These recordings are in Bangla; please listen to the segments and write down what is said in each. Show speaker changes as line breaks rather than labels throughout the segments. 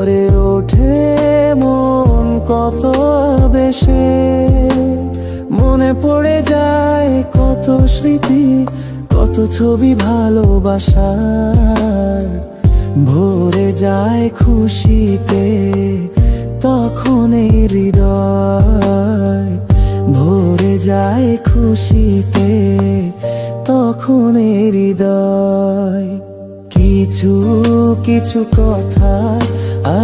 করে ওঠে মন কত বেশে। মনে পড়ে যায় কত স্মৃতি, কত ছবি ভালোবাসার। ভরে যায় খুশিতে তখন এই হৃদয়। ভরে যায় খুশিতে তখন এই হৃদয়। কিছু কিছু কথা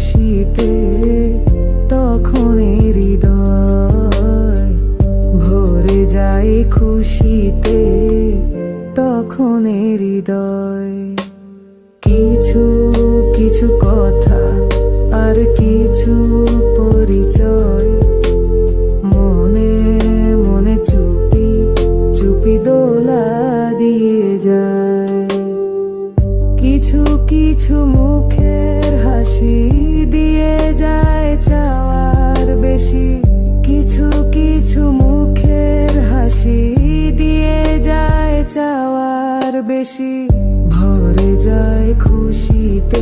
খুশিতে তখন হৃদয় ভরে যায় খুশিতে তখন হৃদয়। কিছু কিছু কথা আর কিছু পরিচয় মনে মনে চুপি চুপি দোলা দিয়ে যায়। কিছু কিছু বেশি ভরে যায় খুশিতে।